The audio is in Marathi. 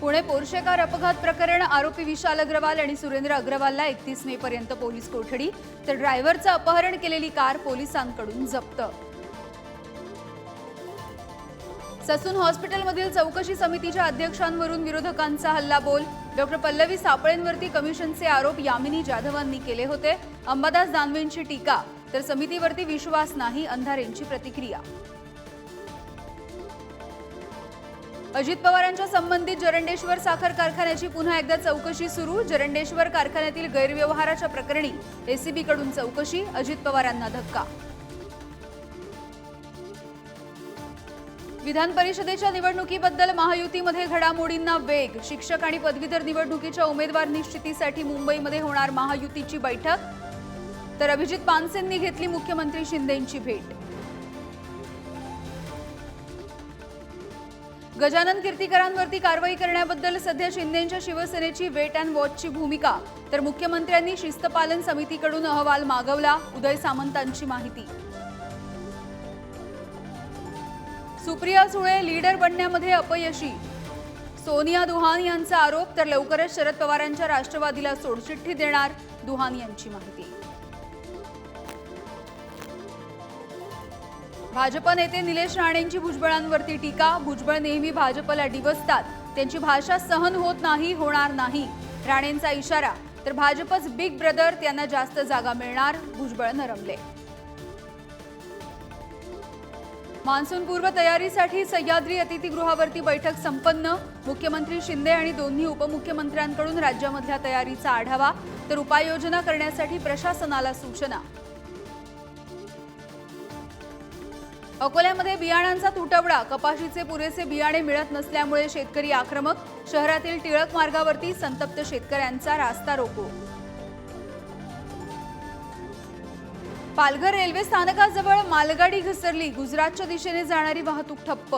पुणे पोर्शेकार अपघात प्रकरण आरोपी विशाल अग्रवाल आणि सुरेंद्र अग्रवालला एकतीस मे पर्यंत पोलीस कोठडी तर ड्रायव्हरचं अपहरण केलेली कार पोलिसांकडून जप्त. ससून हॉस्पिटलमधील चौकशी समितीच्या अध्यक्षांवरून विरोधकांचा हल्लाबोल. डॉक्टर पल्लवी सापळेंवरती कमिशनचे आरोप यामिनी जाधवांनी केले होते. अंबादास दानवेंची टीका तर समितीवरती विश्वास नाही अंधारेंची प्रतिक्रिया. अजित पवारांच्या संबंधित जरंडेश्वर साखर कारखान्याची पुन्हा एकदा चौकशी सुरू. जरंडेश्वर कारखान्यातील गैरव्यवहाराच्या प्रकरणी एसीबीकडून चौकशी अजित पवारांना धक्का. विधान परिषदेच्या निवडणुकीबद्दल महायुतीमध्ये घडामोडींना वेग. शिक्षक आणि पदवीधर निवडणुकीच्या उमेदवार निश्चितीसाठी मुंबईमध्ये होणार महायुतीची बैठक. तर अभिजित पानसेंनी घेतली मुख्यमंत्री शिंदेंची भेट. गजानन कीर्तीकरांवरती कारवाई करण्याबद्दल सध्या शिंदेच्या शिवसेनेची वेट अँड वॉचची भूमिका. तर मुख्यमंत्र्यांनी शिस्तपालन समितीकडून अहवाल मागवला. उदय सामंतांची माहिती. सुप्रिया सुळे लीडर बनण्यामध्ये अपयशी. सोनिया दुहान यांचा आरोप तर लवकरच शरद पवारांच्या राष्ट्रवादीला सोडचिठ्ठी देणार दुहान यांची माहिती. भाजप नेते निलेश राणेंची भुजबळांवरती टीका. भुजबळ नेहमी भाजपला डिवसतात. त्यांची भाषा सहन होत नाही होणार नाही. राणेंचा इशारा तर भाजपच बिग ब्रदर त्यांना जास्त जागा मिळणार भुजबळ नरमले. मान्सूनपूर्व तयारीसाठी सह्याद्री अतिथीगृहावरती बैठक संपन्न. मुख्यमंत्री शिंदे आणि दोन्ही उपमुख्यमंत्र्यांकडून राज्यामधल्या तयारीचा आढावा तर उपाययोजना करण्यासाठी प्रशासनाला सूचना. अकोल्यामध्ये बियाणांचा तुटवडा. कपाशीचे पुरेसे बियाणे मिळत नसल्यामुळे शेतकरी आक्रमक. शहरातील टिळक मार्गावरती संतप्त शेतकऱ्यांचा रास्ता रोको. पालघर रेल्वे स्थानकाजवळ मालगाडी घसरली. गुजरातच्या दिशेने जाणारी वाहतूक ठप्प.